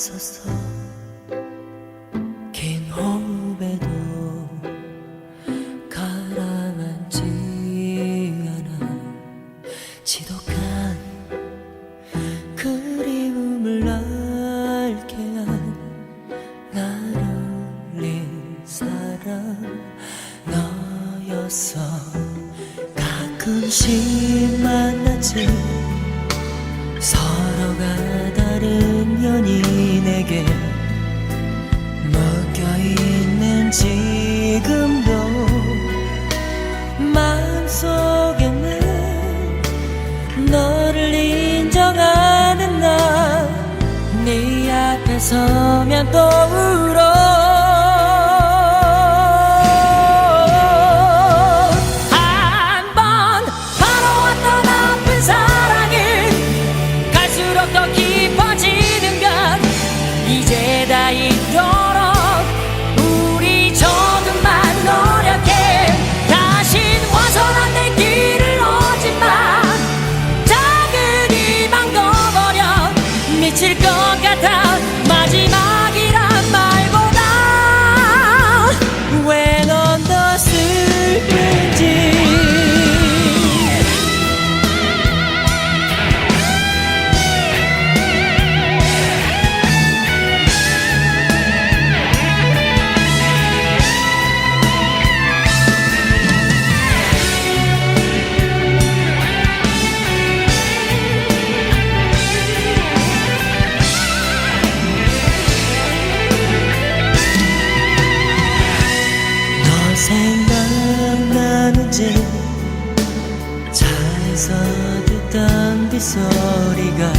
있었어 긴 호흡에도 가라앉지 않아 지독한 그리움을 알게 한 나를 잃 사람 너였어 가끔씩 만났지 서면 또 소리가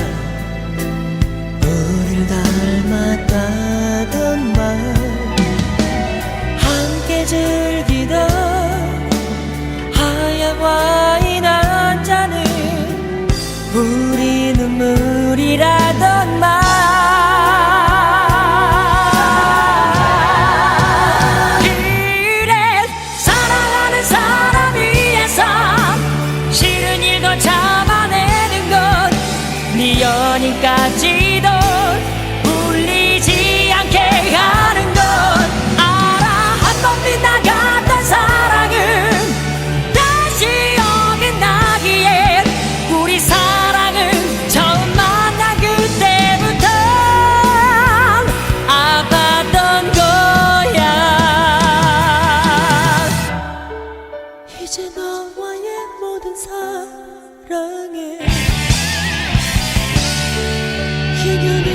우릴 닮았다. 연인까지도 울리지 않게 하는 건 알아 한 번 빗나갔던 사랑은 다시 어긋나기에 우리 사랑은 처음 만난 그때부터 아팠던 거야. 이제 너와의 모든 사랑에 Singing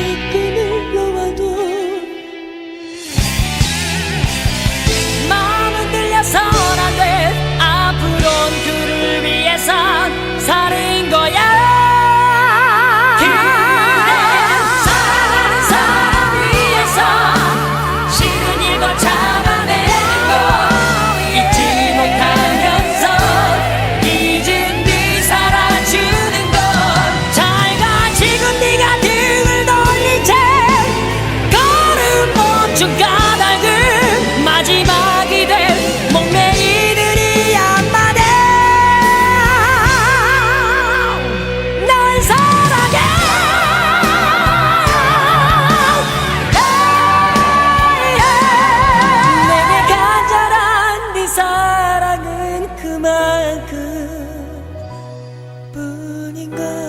God.